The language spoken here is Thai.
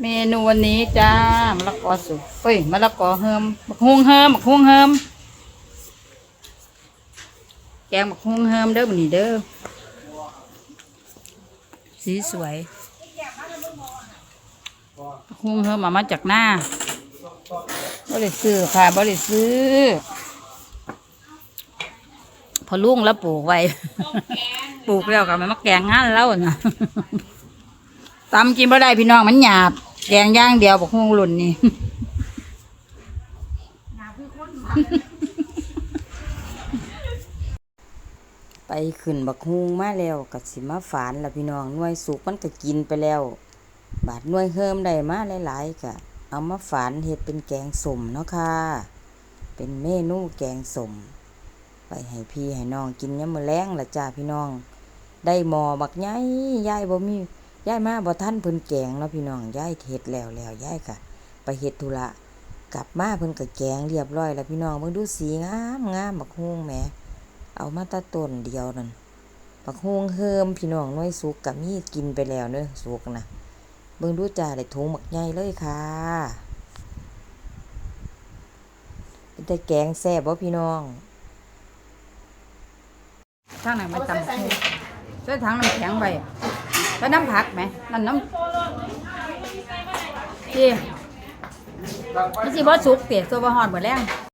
เมนูวันนี้จ้ามะละกอสุกเอ้ยมะละกอเฮิมบักฮุงเฮิมบักฮุงเฮิมแกงบักฮุงเฮิมเด้อบันนี้เด้อสีสวยบักฮุงเฮิมเอามาจากหน้าบ่ได้ซื้อค่ะบ่ได้ซื้อ พอลุงแล้วปลูกไว้ปลูกแล้วก็มันมาแกงงานแล้วนะตำกินบ่ได้พี่น้องมันหยาบ แกงย่างเดียวบอกฮวงหลุ่นนี่ไปขึ้นบักฮุงมาแล้วก็สิมาฝานละพี่น้องน่วยสุกมันก็กินไปแล้ว บาดน่วยเฮิมได้มาหลายๆก็เอามาฝานเฮ็ดเป็นแกงสมเนาะค่ะ เป็นเมนูแกงสม ไปให้พี่ให้น้องกินยามมื้อแลงละจ้าพี่น้อง ได้หมอบักใหญ่ยายบ่มี ยายมาบ่ทันเพิ่นแกงแล้วพี่น้องยายเฮ็ดแล้วแล้วยายก็ไปเฮ็ดธุระกลับมาเพิ่นก็แกงเรียบร้อย แล้วพี่น้องเบิ่งดูสีงามงามบักฮวงแหมเอามาตะต้นเดียวนั่นบักฮวงเฮิมพี่น้องน่วยสุกก็มีกินไปแล้วเด้อสุกนะเบิ่งดูจ้าได้ถุงบักใหญ่เลยค่ะเป็นแต่แกงแซ่บบ่พี่น้องทางไหนมาตำใส่ถังน้ำแข็งไป แล้วน้ำผักไหมนั่นน้ำจีนี่สิบ่สุกเตี๋ยตัวบ่ฮอดบ่แล้ว